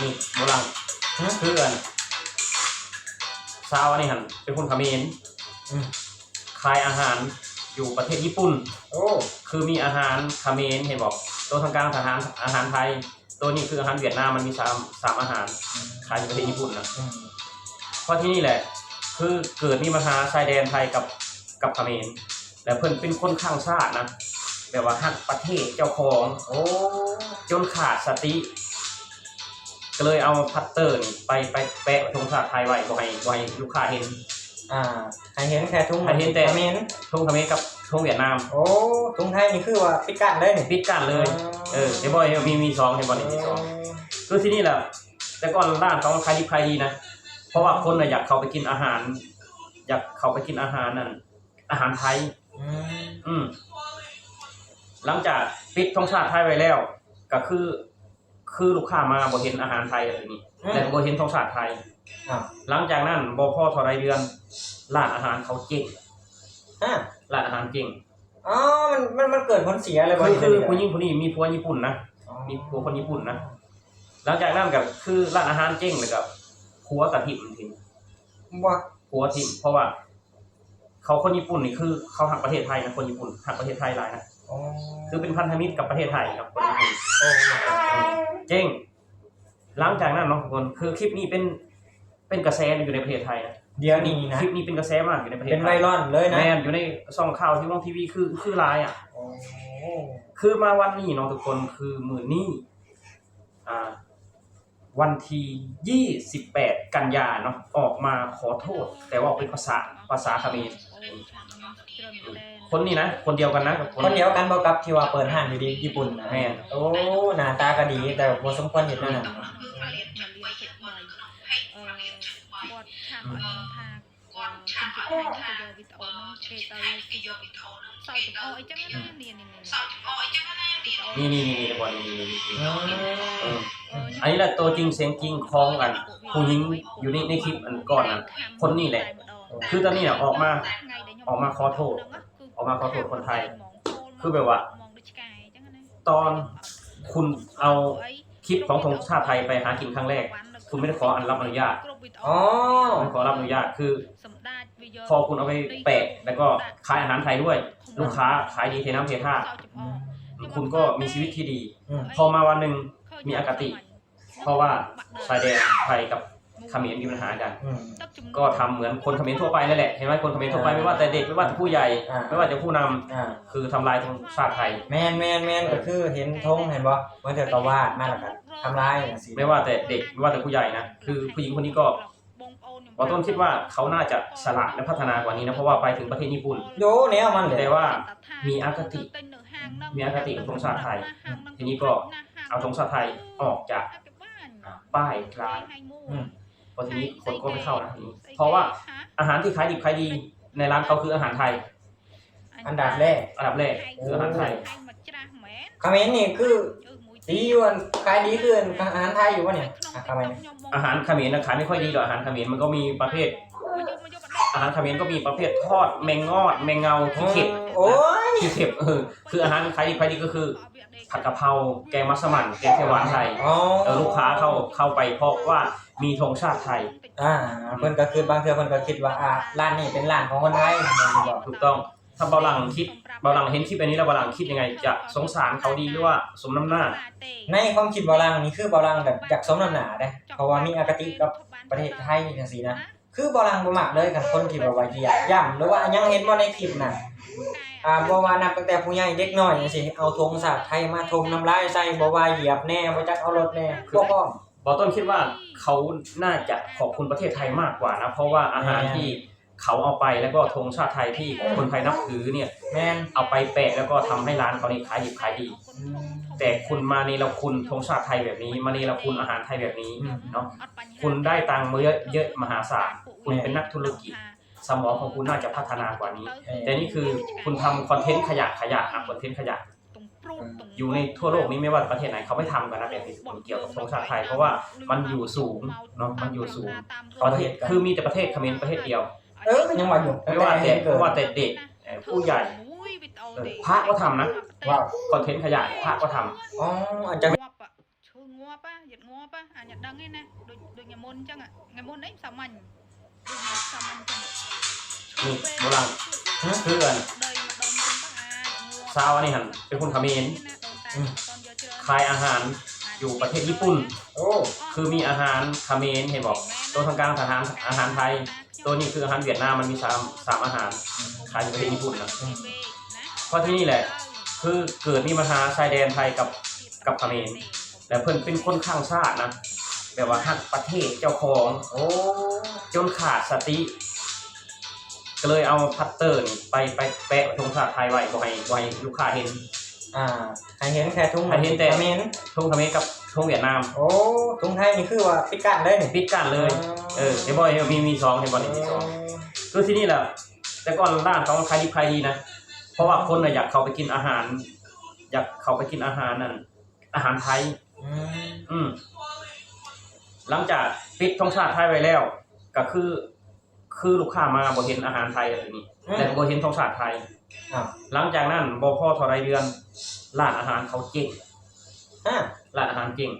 นี่โบราณเพื่อนสาวอันนี้หันเป็นคนเขมรอืมขายอาหารอยู่ประเทศญี่ปุ่น โอ้ คือมีอาหารเขมรเห็นบอกตัวทางกลางอาหารอาหารไทย ตัวนี้คืออาหารเวียดนามมันมีสามสามอาหารขายอยู่ประเทศญี่ปุ่นนะอืมเพราะที่นี่แหละ คือเกิดมีปัญหาชายแดนไทยกับกับเขมรแล้วเพิ่นเป็นคนข้างชาตินะแบบว่าฮักประเทศเจ้าของ โอ้ จนขาดสติ ก็เลยเอาพัตเตอร์นี่ไปไปแปะธงชาติไทยไว้บ่ให้บ่ให้ลูกค้าเห็นอ่าให้เห็นแค่ทุ่งให้เห็นแต่เมนธงเขมรกับธงเวียดนาม โอ้ทุ่งไทยนี่คือว่าปิดกั้นเลยนี่ปิดกันเลย เออเดี๋ยวบ่อยมีมีสองเดี๋ยวบ่อยมีสองคือที่นี่แหละแต่ก่อนร้านเขาขายดีขายดีนะเพราะว่าคนน่ะอยากเข้าไปกินอาหาร อยากเข้าไปกินอาหารนั่นอาหารไทย อืมอืมหลังจากปิดธงชาติไทยไว้แล้ว ก็คือ คือลูกค้ามาบ่เห็นอาหารไทยอะไรนี้แต่บ่เห็นธงชาติไทยอ่าหลังจากนั้นบ่พอเท่าไรเดือนร้านอาหารเขาเจ๊งฮะร้านอาหารเจ๊งอ๋อมันมันมันเกิดผลเสียอะไรบ่คือนี่คือเดี๋ยวผู้หญิงผู้นี้มีผัวญี่ปุ่นนะอ๋อมีผัวคนญี่ปุ่นนะหลังจากนั้นก็คือร้านอาหารเจ๊งเลยกับผัวกับทิมทิ้งว่าผัวทิมเพราะว่า เขาคนญี่ปุ่นนี่คือ เขาหักประเทศไทยนะคนญี่ปุ่นหักประเทศไทยหลายนะ อ๋อคือเป็นพันธมิตรกับประเทศไทยครับคนญี่ปุ่นโอ้เจ๊งหลังจากนั้นเนาะทุกคนคือคลิปนี้เป็นเป็นกระแสอยู่ในประเทศไทยนะเดี๋ยวนี้นะ คลิปนี้เป็นกระแสมากอยู่ในประเทศเป็นไทไวยรัลเลยนะแมนอยู่ในช่องข่าวที่วงทีวีคือคือไลน์อะโอ้คือมาวันนี้เนาะทุกคนคือมือนี้อ่า วันที่ยี่สิบแปดกันยาเนาะออกมาขอโทษ แต่ว่าเป็นภาษาภาษาเขมร คนนี้นะ คนเดียวกันนะกับคนคนเดียวกันบ่กกับที่ว่าเปิดห้างอยู่ที่ญี่ปุ่นนะแม่โอ้หน้าตาก็ดีแต่บ่สมควรเห็นั่นน่ะ นี่นี่นี่นี่ทุกคนนี่นี่นี่นี่อืมเอออันนี้แหละตัวจริงเสียงจริงคล้องกัน ผู้หญิงอยู่ในในคลิปอันก่อนนะคนนี้แหละ คือตอนนี้เนี่ยออกมา ออกมาขอโทษ ออกมาขอโทษคนไทย คือแบบว่า ตอนคุณเอาคลิปของธงชาติไทยไปหากินครั้งแรก คุณไม่ได้ขออนุญาตอ๋อขอรับอนุญาตคือ พอคุณเอาไปแปะแล้วก็ขายอาหารไทยด้วย ลูกค้าขายดีเทน้ำเทท่าคุณก็มีชีวิตที่ดีอืมพอมาวันหนึ่งมีอคติ เพราะว่าชายแดนไทยกับเขมรมีปัญหากันอืมก็ทำเหมือนคนเขมรทั่วไปนั่นแหละ เห็นไหมคนเขมรทั่วไปไม่ว่าแต่เด็กไม่ว่าแต่ผู้ใหญ่อ่าไม่ว่าจะผู้นำอ่าคือทำลายธงชาติไทย แม่นแม่นแม่นก็คือเห็นธงเห็นบ่เหมันเถอะก็วาดมาแล้วกันทำลายจังซี่ไม่ว่าแต่เด็กไม่ว่าแต่ผู้ใหญ่นะ คือผู้หญิงคนนี้ก็ หมอต้นคิดว่าเขาน่าจะฉลาดและพัฒนากว่านี้นะเพราะว่าไปถึงประเทศญี่ปุ่น โยแนวมันเลยแต่ว่ามีอคติ มีอคติกับธงชาติไทย ทีนี้ก็เอาธงชาติไทยออกจากอ่าป้ายร้านอืมเพราะทีนี้คนก็ไม่เข้านะทีนี้เพราะว่าอาหารที่ขายดิบขายดีในร้านเขาคืออาหารไทย อันดับแรกอันดับแรกคืออาหารไทยคอมเขมนต์นี่คือ ดีอยู่อันขายดีคืออันอาหารไทยอยู่วะเนี่ยอะคอมเขมนต์อาหารเขมรนะขายไม่ค่อยดีหรอกอาหารเขมรมันก็มีประเภท อาหารเขมรก็มีประเภททอดแมงงอด แมงเงาที่เข็บโอ้ยที่เข็บเออคืออาหารขายดีขายดีก็คือ ผัดกะเพราแกงมัสมั่นแกงเขียวหวานไทยอ๋อเออลูกค้าเข้าเข้าไปเพราะว่ามีธงชาติไทย อ่าเพิ่นก็คือบางเทื่อเพิ่นก็คิดว่าอ่าร้านนี้เป็นร้านของคนไทยแม่นบ่ถูกต้อง ถ้าเบาหลังคิดเบาหลังเห็นคลิปอันนี้แล้วเบาหลังคิดยังไง จะสงสารเขาดีหรือว่าสมน้ำหน้า ในความคิดบาลังนี่คือบาลังแบบอยากสมน้ำหนาเด้เพราะว่ามีอคติกับประเทศไทยจังซี่นะคือบาลังบ่มักเลยกับคนที่แบบว่าเหยียดย่ำหรือว่ายังเห็นบ่ในคลิปน่ะอ่าบ่ว่านับตั้งแต่ผู้ใหญ่เด็กน้อยจังซี่เอาธงชาติไทยมาทมน้ำลายใส่บ่ว่าเหยียบแน่บ่จักเอารถแน่พวกพ้อมบอต้นคิดว่าเขาน่าจะขอบคุณประเทศไทยมากกว่านะ เพราะว่าอาหารแม่ที่ เขาเอาไปแล้วก็ธงชาติไทยที่คนไทยนับถือเนี่ยแม่นเอาไปแปะแล้วก็ทำให้ร้านเขานี่ขายดิบขายดี แต่คุณมาในเราคุณธงชาติไทยแบบนี้ มาในเราคุณอาหารไทยแบบนี้เนาะคุณได้ตังค์มาเยอะเยอะมหาศาลคุณเป็นนักธุรกิจ สมองของคุณน่าจะพัฒนากว่านี้ แต่นี่คือคุณทำคอนเทนต์ขยะขยะนะคอนเทนต์ขยะอยู่ในทั่วโลกนี้ไม่ว่าประเทศไหนเขาไม่ทำกันนะแบบนี้เกี่ยวกับธงชาติไทยเพราะว่ามันอยู่สูงเนาะมันอยู่สูงประเทศคือมีแต่ประเทศเขมรประเทศเดียว เออยังว่าอยู่ไม่ว่าแต่เกิดว่าเด็กผู้ใหญ่พระก็ทำนะว่าคอนเทนต์ขยายพระก็ทำอ๋ออาจารย์ชูงัวป่ะหยัดงัวป่ะอ่านหยัดดังไงนะโดยโดยงมนจังอะงมนไอ้สามัญดยสามัญจังนี่โบราณเพื่อนซาวนี่หันเป็นคนเขมรขายอาหารอยู่ประเทศญี่ปุ่น โอ้ คือมีอาหารขมรเห็นบอกโดยทางกลางสถานอาหารไทย ตัวนี้คืออาหารเวียดนามมันมีสามสามอาหารขายอยู่ประเทศญี่ปุ่นนะเพราะที่นี่แหละ คือเกิดมีปัญหาชายแดนไทยกับกับเขมรแล้วเพิ่นเป็นคนข้างชาตินะแบบว่าฮักประเทศเจ้าของ โอ้จนขาดสติ ก็เลยเอาพัตเตอร์นี่ไปไปแปะธงชาติไทยไว้บ่ให้บ่ให้ลูกค้าเห็น อ่าให้เห็นแค่ทุ่งให้เห็นแต่ เมน ธงเขมรกับ ธงเวียดนามโอ้ทุ่งไทยนี่คือว่าปิดกั้นเลยนี่ปิดกันเลยเออเดี๋ยวบอยมีมีสองเดี๋ยวบอยมีสองคือที่นี่แหละแต่ก่อนร้านเขาขายดีขายดีนะเพราะว่าคนน่ะอยากเข้าไปกินอาหาร อยากเข้าไปกินอาหารนั่นอาหารไทยอืมอืมหลังจากปิดธงชาติไทยไว้แล้ว ก็คือ คือลูกค้ามาบ่เห็นอาหารไทยอะไรนี้แต่บ่เห็นธงชาติไทยอ่าหลังจากนั้นบ่พอเท่าไรเดือนร้านอาหารเขาเจ๊งอ่า ร้านอาหารเจ๊ง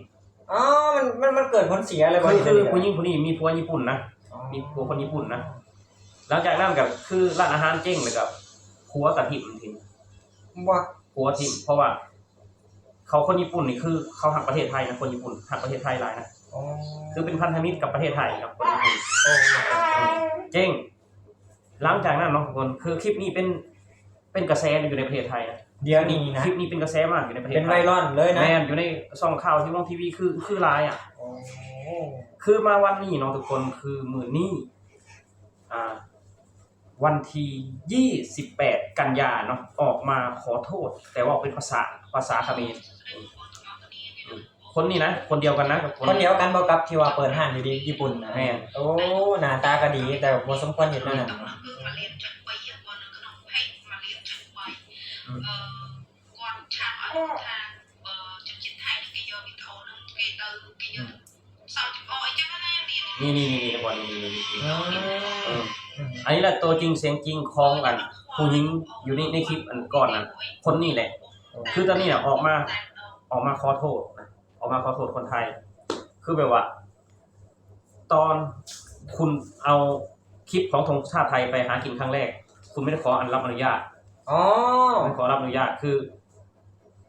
อ๋อมันมันมันเกิดผลเสียอะไรบ่คือนี่คือเดี๋ยวผู้หนี้ญิงผู้นี้มีผัวญี่ปุ่นนะอ๋อมีผัวคนญี่ปุ่นนะหลังจากนั้นกับคือร้านอาหารเจ๊งเลยกับผัวกับทิมทิมว่าผัวทิมเพราะว่า เขาคนญี่ปุ่นนี่คือ เขาหักประเทศไทยนะคนญี่ปุ่นหักประเทศไทยหลายนะอ๋อคือเป็นพันธมิตรกับประเทศไทยครับคนญี่ปุ่นโอ้เจ๊งหลังจากนั้นเนาะทุกคนคือคลิปนี้เป็นเป็นกระแสอยู่ในประเทศไทยนะ เดี๋ยวนี้นะคลิปนี้เป็นกระแสมากอยู่ในประเทศเป็นไทไวยรัลเลยนะแมนอยู่ในช่องข่าวที่วงทีวีคือคือไลน์อะโอ้คือมาวันนี้เนาะทุกคนคือมือนี้อ่า วันที่ยี่สิบแปดกันยาเนาะออกมาขอโทษ แต่ว่าเป็นภาษาภาษาเขมรอืมคนนี้นะ คนเดียวกันนะกับคนคนเดียวกันบ่กับที่ว่าเปิดห้างอยู่ที่ญี่ปุ่นนะแม่นโอ้หน้าตาก็ดีแต่บ่สมควรเห็นนั่นน่ะ គាត់ឆានឲ្យដឹងថាបើជនជាតិថៃនេះគេយកវីដេអូហ្នឹងគេទៅគេយកសោកចំអអីចឹងណាលៀន นี่นี่นี่นี่วันนี้นี่นี่ อื เอ ม ออันนี้แหละตัวจริงเสียงจริงของกัน ผู้หญิงอยู่ในในคลิปอันก่อนนะคนนี้แหละ คือตอนนี้เนี่ยออกมาออกมาขอโทษนะออกมาขอโทษคนไทย คือแบบว่า ตอนคุณเอาคลิปของธงชาติไทยไปหากินครั้งแรก คุณไม่ได้ขออันรับอนุญาต อ๋อ ไม่ขอรับอนุญาตคือ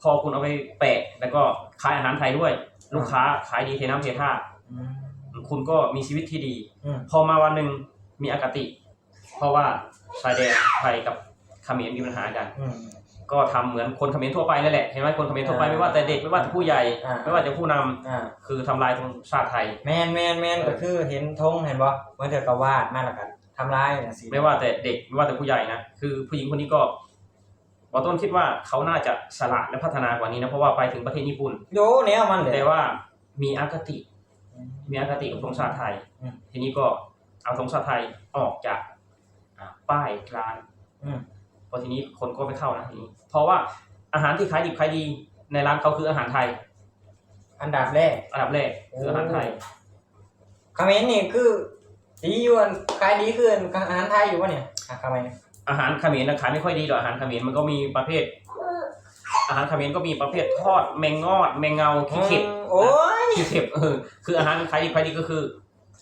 พอคุณเอาไปแปะแล้วก็ขายอาหารไทยด้วย ลูกค้าขายดีเทน้ำเทท่าอืมคุณก็มีชีวิตที่ดี อืมพอมาวันหนึ่งมีอคติ เพราะว่าชายแดนไทยกับเขมรมีปัญหากัน อืม ก็ทำเหมือนคนเขมรทั่วไปนั่นแหละเห็นไหมคนเขมรทั่วไปอ่าไม่ว่าแต่เด็กไม่ว่าแต่ผู้ใหญ่ อ่า ไม่ว่าแต่ผู้นำอ่า คือทำลายธงชาติไทย แมนแมนแมนเออก็คือเห็นธงเห็นบ่เมื่อเธอก็วาดมาแล้วกัน ทำลายน่ะสิไม่ว่าแต่เด็กไม่ว่าแต่ผู้ใหญ่นะคือผู้หญิงคนนี้ก็บอต้นคิดว่าเขาน่าจะฉลาดและพัฒนากว่านี้นะเพราะว่าไปถึงประเทศญี่ปุ่นโยแนวมันเลยแต่ว่ามีอคติ มีอคติกับธงชาติไทยอืมทีนี้ก็เอาธงชาติไทยออกจากอ่าป้ายร้านอืมพอทีนี้คนก็ไม่เข้านะทีนี้เพราะว่าอาหารที่ขายดิบขายดีในร้านเขาคืออาหารไทย อันดับแรก อันดับแรกคืออาหารไทยคอมเขมนต์นี่คือ ดีอยู่อันขายดีขึ้นอาหารไทยอยู่วะเนี่ยอะคอมเขมนต์อาหารเขมรนะขายไม่ค่อยดีหรอกอาหารเขมรมันก็มีประเภท อาหารเขมรก็มีประเภททอด แมงงอด แมงเงาขี้เข็บโอ้ยขี้เข็บเออคืออาหารขายดีขายดีก็คือ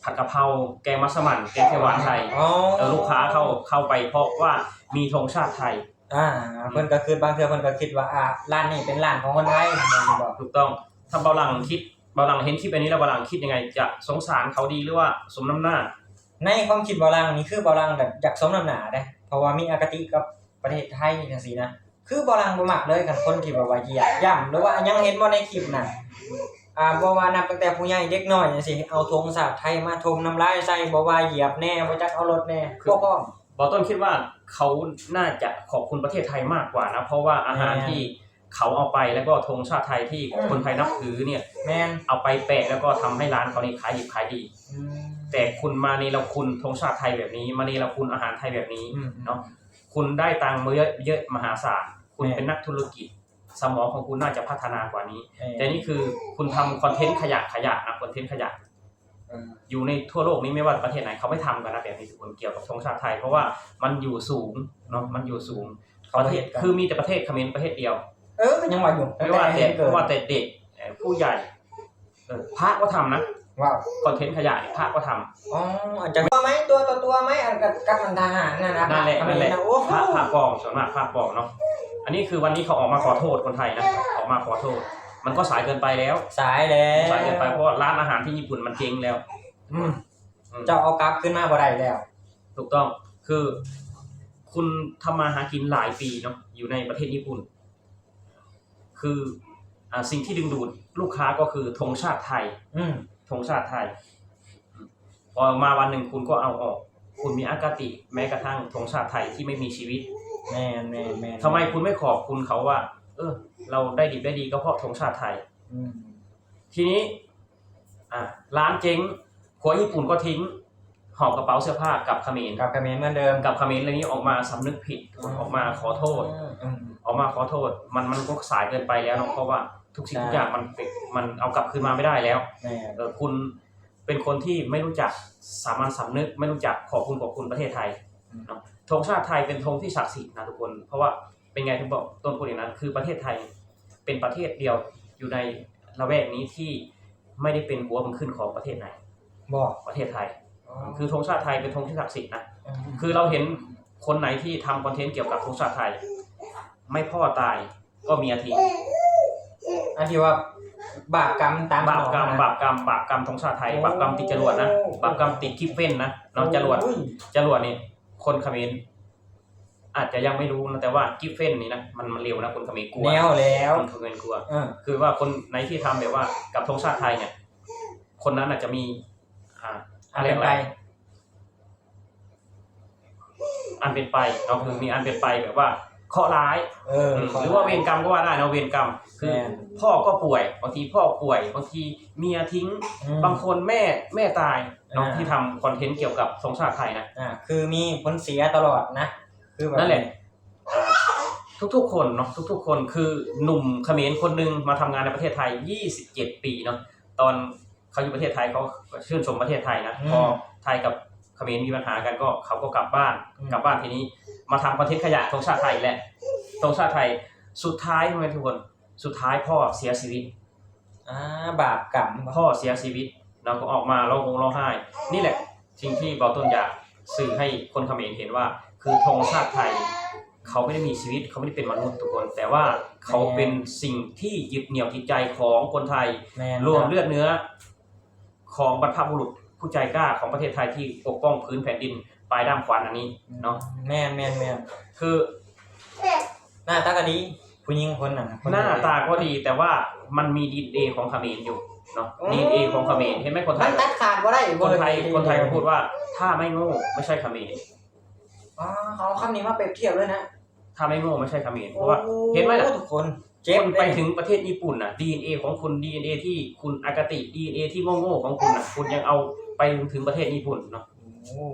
ผัดกะเพราแกงมัสมั่นแกงเขียวหวานไทยอ๋อเออลูกค้าเข้าเข้าไปเพราะว่ามีธงชาติไทย อ่าเพิ่นก็คือบางเทื่อเพิ่นก็คิดว่าอ่าร้านนี้เป็นร้านของคนไทยแม่นบ่ถูกต้องถ้าเบาหลังคิดเบาหลังเห็นคลิปอันนี้แล้วเบาหลังคิดยังไง จะสงสารเขาดีหรือว่าสมน้ำหน้า ในความคิดบ่ลังนี่คือบ่ลังแบบอยากสมน้ำหน้าเด้เพราะว่ามีอคติกับประเทศไทยจังซี่นะคือบ่ลังบ่มักเลยกันคนที่แบบว่าเหยียดย่ำหรือว่ายังเห็นบ่ในคลิปน่ะอ่าบ่ว่านับตั้งแต่ผู้ใหญ่เด็กน้อยจังซี่เอาธงชาติไทยมาทมน้ำลายใส่บ่ว่าเหยียบแน่บ่จักเอารถแน่คือพวกพ้อมบอต้นคิดว่าเขาน่าจะขอบคุณประเทศไทยมากกว่านะเพราะว่าอาหารแน่ที่เขาเอาไปแล้วก็ธงชาติไทยที่อืมคนไทยนับถือเนี่ยแม่นเอาไปแปะแล้วก็ทำให้ร้านเขานี่ขายดิบขายดีอืม แต่คุณมาในเราคุณธงชาติไทยแบบนี้ มาในเราคุณอาหารไทยแบบนี้อืมเนาะคุณได้ตังค์มาเยอะเยอะมหาศาลคุณแน่เป็นนักธุรกิจ สมองของคุณน่าจะพัฒนากว่านี้แม่นแต่นี่คือคุณทำคอนเทนต์ขยะขยะนะคอนเทนต์ขยะเอออยู่ในทั่วโลกนี้ไม่ว่าประเทศไหนเขาไม่ทำกันนะแบบนี้ทุกคนเกี่ยวกับธงชาติไทย เพราะว่ามันอยู่สูงเนาะมันอยู่สูงเขาประเทเฮ็ศดกันคือมีแต่ประเทศเขมรประเทศเดียว เออก็ยังว่าอยู่ไม่ว่าแต่เกิไม่ดว่าแต่เด็กเอ่อผู้ใหญ่ออพระก็ทำนะ ว้าวคอนเทนต์ขยะเนี่ยพระก็ทำ อ๋ออาจจะตัวไหมตัวต่อตัวไหมอันกับกับมันทหารนะนะนั่นแหละนั่นแหละโอ้โหพระพระปลอมส่วนมากพระปลอมเนาะ อันนี้คือวันนี้เขาออกมาขอโทษคนไทยนะ ออกมาขอโทษ มันก็สายเกินไปแล้ว สายแล้วสายเกินไปเพราะว่าร้านอาหารที่ญี่ปุ่นมันเจ๊งแล้วอืมอืมเจ้าเอากลับขึ้นมาบ่ได้แล้ว ถูกต้อง คือ คุณทำมาหากินหลายปีเนาะ อยู่ในประเทศญี่ปุ่น คืออ่าสิ่งที่ดึงดูดลูกค้าก็คือธงชาติไทย อืม ธงชาติไทยพอมาวันหนึ่งคุณก็เอาออก คุณมีอากาติ แม้กระทั่งธงชาติไทยที่ไม่มีชีวิตแม่นแม่นแม่นทำไมคุณไม่ขอบคุณเขาว่า เออ เราได้ดีได้ดีก็เพราะธงชาติไทย อืมทีนี้ อะร้านเจ๊งครัวญี่ปุ่นก็ทิ้งหอบกระเป๋าเสื้อผ้ากลับเขมรกับเขมรเหมือนเดิมกลับเขมรเรื่องนี้ออกมาสำนึกผิดออกมาขอโทษ อืม ออกมาขอโทษ มันมันก็สายเกินไปแล้วเนอะเพราะว่า ทุกสิ่งทุกอย่างมันเป็นมันเอากลับคืนมาไม่ได้แล้วแม่นเออคุณเป็นคนที่ไม่รู้จักสามัญสำนึก ไม่รู้จักขอบคุณขอบคุณประเทศไทยเนาะธงชาติไทยเป็นธงที่ศักดิ์สิทธิ์นะทุกคน เพราะว่าเป็นไงถึงบอกต้นพูดอย่างนั้น คือประเทศไทยเป็นประเทศเดียวอยู่ในละแวกนี้ที่ไม่ได้เป็นหัวมันขึ้นของประเทศไหนบอกประเทศไทย คือธงชาติไทยเป็นธงที่ศักดิ์สิทธิ์นะมคือเราเห็นคนไหนที่ทำคอนเทนต์เกี่ยวกับธงชาติไทย ไม่พ่อตายก็เมียทิ้ง อันที่ว่าบาปกรรมตามบาปกรรมหนองนะบาปกรรมบาปกรรมธงชาติไทยบาปกรรมติดจรวดนะโอ้บาปกรรมติดคลิปเว้นนะน้องจรวดโอ้ยจรวดนี่คนเขมรอาจจะยังไม่รู้นะแต่ว่ากิฟเฟนนี่นะมันมันเร็วนะคนเขมรกลัวแนวแล้วคนเขมรกลัวเออคือว่าคนไหนที่ทำแบบว่ากับธงชาติไทยเนี่ย คนนั้นอาจจะมีอ่าอะอะไรไรไปอะไรอันเป็นไปเราคือมีอันเป็นไปแบบว่า เคราะห์ร้าย เออมหรือว่าเวรกรรมก็ว่าได้นะเวรกรรมคือแม่นพ่อก็ป่วยบางทีพ่อป่วยบางทีเมียทิ้งอืมบางคนแม่แม่ตายเนาะอ่าที่ทำคอนเทนต์เกี่ยวกับธงชาติไทยนะอ่าคือมีผลเสียตลอดนะ คือแบบนั่นแหละทุกๆคนเนาะทุกๆ คนคือหนุ่มเขมรคนหนึ่งมาทำงานในประเทศไทย 27 ปีเนาะตอนเขาอยู่ประเทศไทยเขาชื่นชมประเทศไทยนะพอไทยกับเข มรมีปัญหากันก็เขาก็กลับบ้านกลับบ้านทีนี้ มาทำคอนเทนต์ขยะธงชาติไทยแหละธงชาติไทยสุดท้ายทำไมทุกคนสุดท้ายพ่อเสียชีวิตอ่าบาปกรรมพ่อเสียชีวิตเราก็ออกมาร้องห่มร้องไห้ นี่แหละสิ่งที่เบาต้นอยากสื่อให้คนเขมรเห็นว่า คือธงชาติไทย เขาไม่ได้มีชีวิตเขาไม่ได้เป็นมนุษย์ทุกคน แต่ว่าเขาเป็นสิ่งที่ยึดเหนี่ยวจิตใจของคนไทยแม่นรวมเลือดเนื้อของบรรพบุรุษ ผู้ใจกล้าของประเทศไทยที่ปกป้องพื้นแผ่นดินปลายด้ามขวานอันนี้เนาะแม่นแม่นแม่นคือหน้าตาก็ดีผู้หญิงคนนั้นคนหน้าตาก็ดีแต่ว่ามันมีดีเอของเขมรอยู่เนาะดีเอของเขมรเห็นไหมคนไทมัยนตัดขาดบ่ได้คนไทยบ่คนไทยเขาพูดว่าถ้าไม่โง่ไม่ใช่เขมรอ๋อเขาเอาคำนี้มาเปรียบเทียบเลยนะถ้าไม่โง่ไม่ใช่เขมรเพราะว่าโอ้เห็นไหมล่ะทุกคนเจ็บคุณไปถึงประเทศญี่ปุ่นน่ะ DNA ของคุณ DNA ที่คุณอากติ DNA ที่โง่ๆของคุณน่ะ คุณยังเอา ไปถึงประเทศญี่ปุ่นเนาะโอ้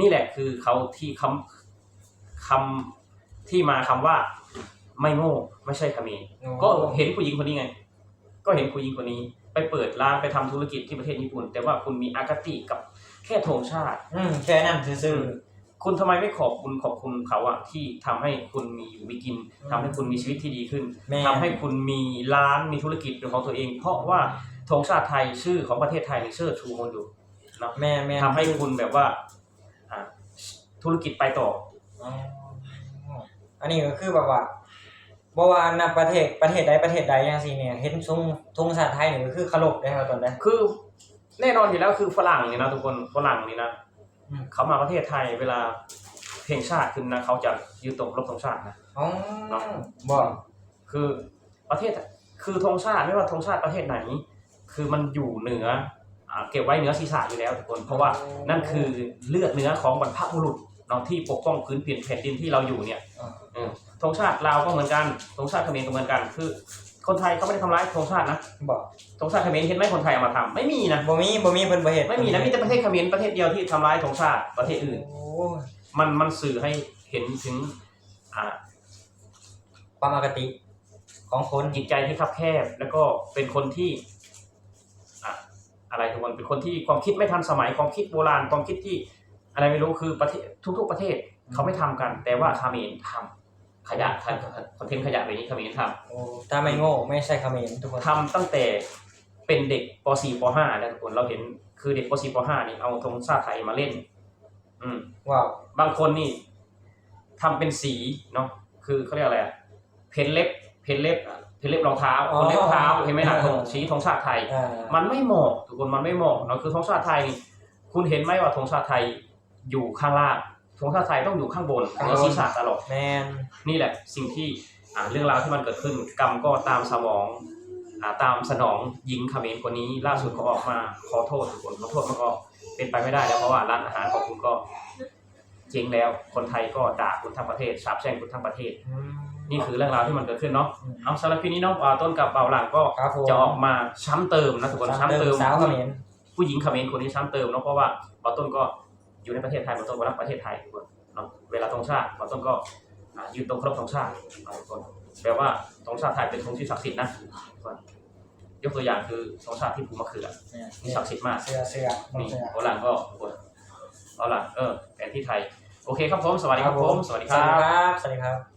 นี่แหละคือเขาที่คำคำที่มาคำว่า ไม่โง่ไม่ใช่เขมรก็เห็นผู้หญิงคนนี้ไง ก็เห็นผู้หญิงคนนี้ ไปเปิดร้านไปทำธุรกิจที่ประเทศญี่ปุ่น แต่ว่าคุณมีอากติกับแค่ธงชาติ อืมแค่นั้นซื่อคุณทำไมไม่ขอบคุณขอบคุณเขาอะที่ทำให้คุณมีอยู่มีกินทำให้คุณมีชีวิตที่ดีขึ้นๆแม่ทำให้คุณมีร้านมีธุรกิจเป็นของตัวเอง เพราะว่าธงชาติไทยชื่อของประเทศไทยในเชิดชูโมอยู่ เนาะแม่แม่ทำให้คุณแบบว่าอ่าธุรกิจไปต่อ อ๋ออันนี้ก็คือแบบว่าบ่ว่านับประเทศประเทศใดประเทศใดจังซี่เนี่ยเห็นทรงธงชาติไทยนี่ก็คือเคารพได้ครับตอนนั้น คือแน่นอนอยู่แล้วคือฝรั่งเนี่ยนะทุกคนฝรั่งนี่นะอืม เขามาประเทศไทยเวลาเพลงชาติขึ้นนะเขาจะยืนตรงรบธงชาตินะ อ๋อเนาะบ่คือประเทศคือธงชาติไม่ว่าธงชาติประเทศไหน คือมันอยู่เหนืออ่า เก็บไว้เหนือศีรษะอยู่แล้วทุกคน เพราะว่านั่นคือเลือดเนื้อของบรรพบุรุษเนาะที่ปกป้องพื้นแผ่นดินที่เราอยู่เนี่ยอ่าเออธงชาติลาวก็เหมือนกันธงชาติเขมรก็เหมือนกัน คือคนไทยเขาไม่ได้ทำร้ายธงชาตินะบ่ธงชาติเขมรเห็นไหมคนไทยเอามาทำไม่มีนะบ่มีบ่มีเพิ่นบ่เฮ็ดไม่มีนะมีแต่ประเทศเขมรประเทศเดียวที่ทำร้ายธงชาติประเทศอื่นโอ้มันมันสื่อให้เห็นถึงอ่าความอคติของคนจิตใจที่คับแคบ แล้วก็เป็นคนที่อะ อะไรทุกคนเป็นคนที่ความคิดไม่ทันสมัยความคิดโบราณความคิดที่อะไรไม่รู้คือประเทศทุก ๆ ประเทศเขาไม่ทำกัน แต่ว่าเขมรทำขยะทำคอนเทนต์ขยะแบบนี้เขมรทโอ้ถ้าไม่โง่ไม่ใช่เขมรทุกคนำทำตั้งแต่เป็นเด็กป .4 ป .5 นะทุกคนเราเห็นคือเด็กป .4 ป .5 นี่เอาธงชาติไทยมาเล่น อืมว้าวบางคนนี่ทำเป็นสีเนาะคือเขาเรียกอะไรอะเพ้นเล็บเพ้นเล็บ อะเพ้นเล็บรองเท้าคนเล็บเท้าเห็นไหมล่ะธงสีธงชาติไทยอ่ามันไม่เหมาะทุกคนมันไม่เหมาะเนาะคือธงชาติไทยนี่คุณเห็นไหมว่าธงชาติไทยอยู่ข้างล่างธงชาติไทยต้องอยู่ข้างบนเหนือศีรษะตลอดแมนนี่แหละสิ่งที่อ่าเรื่องราวที่มันเกิดขึ้นกรรมก็ตามสมองอ่าตามสนองหญิงเขมรคนนี้ล่าสุดเขาออกมาขอโทษทุกคนขอโทษมันก็เป็นไปไม่ได้แล้วเพราะว่าร้านอาหารของคุณก็เจ๊งแล้วคนไทยก็ด่าคุณทั้งประเทศสาปแช่งคุณทั้งประเทศอืม นี่คือเรื่องราวที่มันเกิดขึ้นเนาะเอาสำหรับคลิปนี้เนาะอ่าต้นกับเบาหลังก็ครับผมจะออกมาช้ำเติมนะทุกคนช้ำเติมสาวเขมรผู้หญิงเขมรคนนี้ช้ำเติมเนาะเพราะว่าบอต้นก็อยู่ในประเทศไทยบอต้นก็รักประเทศไทยทุกคนเนาะเวลาธงชาติบอต้นก็อ่ายืนตรงเคารพธงชาติเนาะทุกคนแปลว่าธงชาติไทยเป็นธงที่ศักดิ์สิทธิ์นะทุกคนยกตัวอย่างคือธงชาติที่ภูมะเขือนี่ศักดิ์สิทธิ์มากเสื้อเสื้อนี่เสื้อโบราณก็ทุกคนเอาล่ะเออแผนที่ไทย โอเคครับผม สวัสดีครับผม สวัสดีคสวัสรัดีบครับ สวัสดีครับ